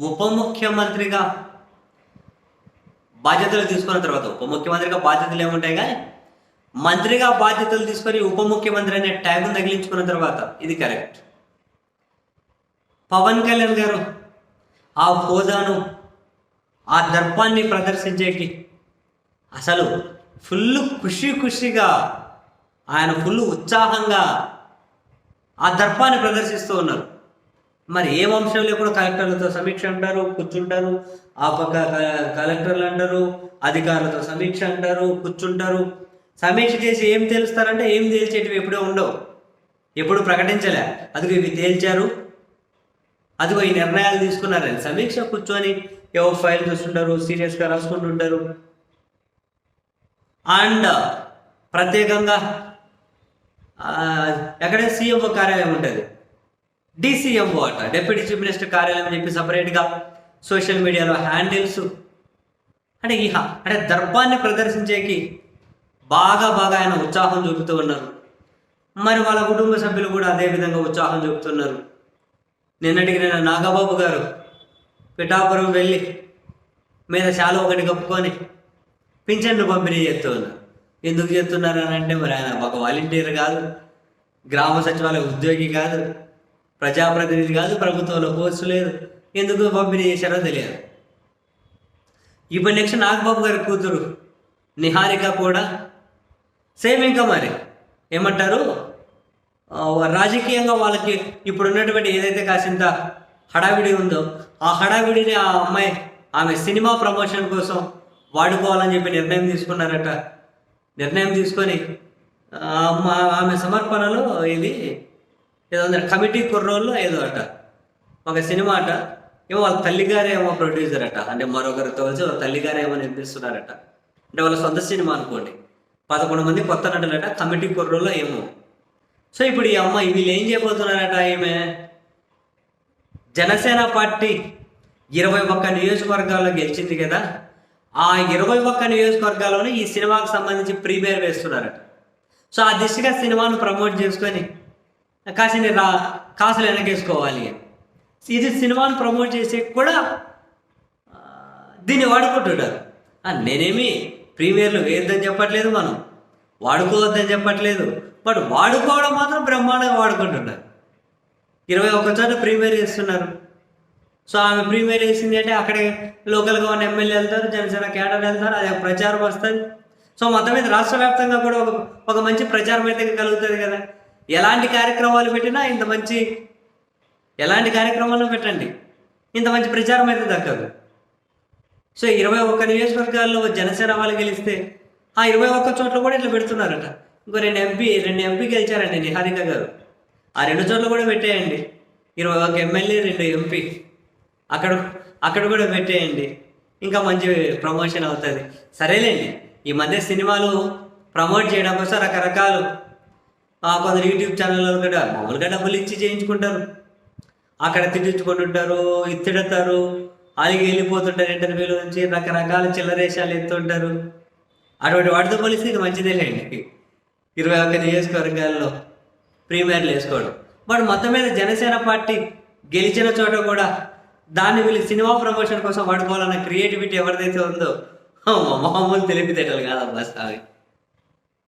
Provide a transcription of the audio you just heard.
ఉప ముఖ్యమంత్రిగా బాధ్యతలు తీసుకున్న తర్వాత ఉప ముఖ్యమంత్రిగా బాధ్యతలు ఏముంటాయి కానీ మంత్రిగా బాధ్యతలు తీసుకొని ఉప ముఖ్యమంత్రి అనే ట్యాగ్ను తగిలించుకున్న తర్వాత ఇది కరెక్ట్. పవన్ కళ్యాణ్ గారు ఆ హోదాను ఆ దర్పాన్ని ప్రదర్శించేకి అసలు ఫుల్ ఖుషి ఖుషిగా ఆయన ఫుల్ ఉత్సాహంగా ఆ దర్పాన్ని ప్రదర్శిస్తూ ఉన్నారు. మరి ఏ అంశం లేకుండా కలెక్టర్లతో సమీక్ష అంటారు? కూర్చుంటారు. ఆ పక్క కలెక్టర్లు అంటారు. అధికారులతో సమీక్ష అంటారు. కూర్చుంటారు. సమీక్ష చేసి ఏం తేలుస్తారంటే ఏం తేల్చేటివి ఎప్పుడూ ఉండవు. ఎప్పుడు ప్రకటించలే. అదిగో ఇవి తేల్చారు. అదిగో ఈ నిర్ణయాలు తీసుకున్నారని సమీక్ష కూర్చొని ఏవో ఫైల్ చూస్తుంటారు సీరియస్గా రాసుకుంటుంటారు అండ్ ప్రత్యేకంగా ఎక్కడ సీఎంఓ కార్యాలయం ఉంటుంది? డిసిఎంఓ అట డిప్యూటీ చీఫ్ మినిస్టర్ కార్యాలయం అని చెప్పి సపరేట్గా సోషల్ మీడియాలో హ్యాండిల్స్ అంటే ఈ అంటే దర్పాన్ని ప్రదర్శించేకి బాగా బాగా ఆయన ఉత్సాహం చూపుతూ ఉన్నారు. మరి వాళ్ళ కుటుంబ సభ్యులు కూడా అదే విధంగా ఉత్సాహం చూపుతున్నారు. నిన్నటికి నిన్న నాగబాబు గారు పిఠాపురం వెళ్ళి మీద శాల ఒకటి కప్పుకొని పింఛన్లు పంపిణీ చేస్తూ ఉన్నారు ఎందుకు చేస్తున్నారు అని అంటే మరి ఆయన ఒక వాలంటీర్ కాదు గ్రామ సచివాలయ ఉద్యోగి కాదు ప్రజాప్రతినిధి కాదు ప్రభుత్వంలో పోస్టు లేదు. ఎందుకు పంపిణీ చేశారో తెలియదు. ఇప్పుడు నెక్స్ట్ నాగబాబు గారి కూతురు నిహారిక కూడా సేమ్ ఇంకా మరి. ఏమంటారు? రాజకీయంగా వాళ్ళకి ఇప్పుడు ఉన్నటువంటి ఏదైతే కాసింత హడావిడి ఉందో ఆ హడావిడిని ఆ అమ్మాయి ఆమె సినిమా ప్రమోషన్ కోసం వాడుకోవాలని చెప్పి నిర్ణయం తీసుకున్నారట. నిర్ణయం తీసుకొని ఆమె సమర్పణలో ఇది ఏదో కమిటీ కుర్రోళ్ళు ఏదో అట. ఒక సినిమా అట. ఏమో వాళ్ళ తల్లిగారే ఏమో ప్రొడ్యూసర్ అట. అంటే మరొకరితో కలిసి వాళ్ళ తల్లిగారే ఏమో నిర్మిస్తున్నారట. అంటే వాళ్ళ సొంత సినిమా అనుకోండి. పదకొండు మంది కొత్త నటులట కమిటీ కుర్రోళ్ళు ఏమో. సో ఇప్పుడు ఈ అమ్మాయి వీళ్ళు ఏం చేయబోతున్నారట ఈమె? జనసేన పార్టీ ఇరవై ఒక్క నియోజకవర్గాల్లో గెలిచింది కదా. ఆ ఇరవై ఒక్క నియోజకవర్గాల్లోనే ఈ సినిమాకు సంబంధించి ప్రీమియర్ వేస్తున్నారట. సో ఆ దిశగా సినిమాను ప్రమోట్ చేసుకొని కాసిన రా కాసులు వెనకేసుకోవాలి. ఇది సినిమాను ప్రమోట్ చేసే కూడా దీన్ని వాడుకుంటుంటారు నేనేమి ప్రీమియర్లు వేయొద్దని చెప్పట్లేదు మనం. వాడుకోవద్దని చెప్పట్లేదు. బట్ వాడుకోవడం మాత్రం బ్రహ్మాండంగా వాడుకుంటున్నారు. ఇరవై ఒక్క చోట ప్రీమియర్ చేస్తున్నారు. సో ఆమె ప్రీమియర్ వేసింది అంటే అక్కడే లోకల్గా ఉన్న ఎమ్మెల్యే వెళ్తారు జనసేన కేడర్ వెళ్తారు అది ప్రచారం వస్తుంది. సో మొత్తం మీద రాష్ట్ర వ్యాప్తంగా కూడా ఒక ఒక మంచి ప్రచారం అయితే కలుగుతుంది కదా. ఎలాంటి కార్యక్రమాలు పెట్టినా ఇంత మంచి ఎలాంటి కార్యక్రమాలు పెట్టండి. ఇంత మంచి ప్రచారం అయితే దక్కదు సో ఇరవై ఒక్క నియోజకవర్గాల్లో జనసేన వాళ్ళు గెలిస్తే ఆ ఇరవై ఒక్క చోట్ల కూడా ఇట్లా పెడుతున్నారట. ఇంకో రెండు ఎంపీ రెండు ఎంపీ గెలిచారండి నిహారిక గారు. ఆ రెండు చోట్ల కూడా పెట్టేయండి. ఇరవై ఒక ఎమ్మెల్యే రెండు ఎంపీ. అక్కడ అక్కడ కూడా పెట్టేయండి. ఇంకా మంచి ప్రమోషన్ అవుతుంది. సరేలేండి. ఈ మధ్య సినిమాలు ప్రమోట్ చేయడం కోసం రకరకాలు కొందరు యూట్యూబ్ ఛానల్లో కూడా మామూలుగా డబ్బులు ఇచ్చి చేయించుకుంటారు. అక్కడ తిట్టించుకుంటుంటారు తిడతారు అలాగే వెళ్ళిపోతుంటారు ఇంటర్వ్యూల నుంచి రకరకాల చిల్లరేషాలు ఎత్తుంటారు. అటువంటి వాటితో పోలిస్తే ఇది మంచిదేలేండి ఇరవై ఒక్క నియోజకవర్గాల్లో ప్రీమియర్లు వేసుకోవడం. బట్ మొత్తం మీద జనసేన పార్టీ గెలిచిన చోట కూడా దాన్ని వీళ్ళు సినిమా ప్రమోషన్ కోసం వాడుకోవాలన్న క్రియేటివిటీ ఎవరిదైతే ఉందో మామూలు తెలిపితేటలు కాదమ్మా స్వామి.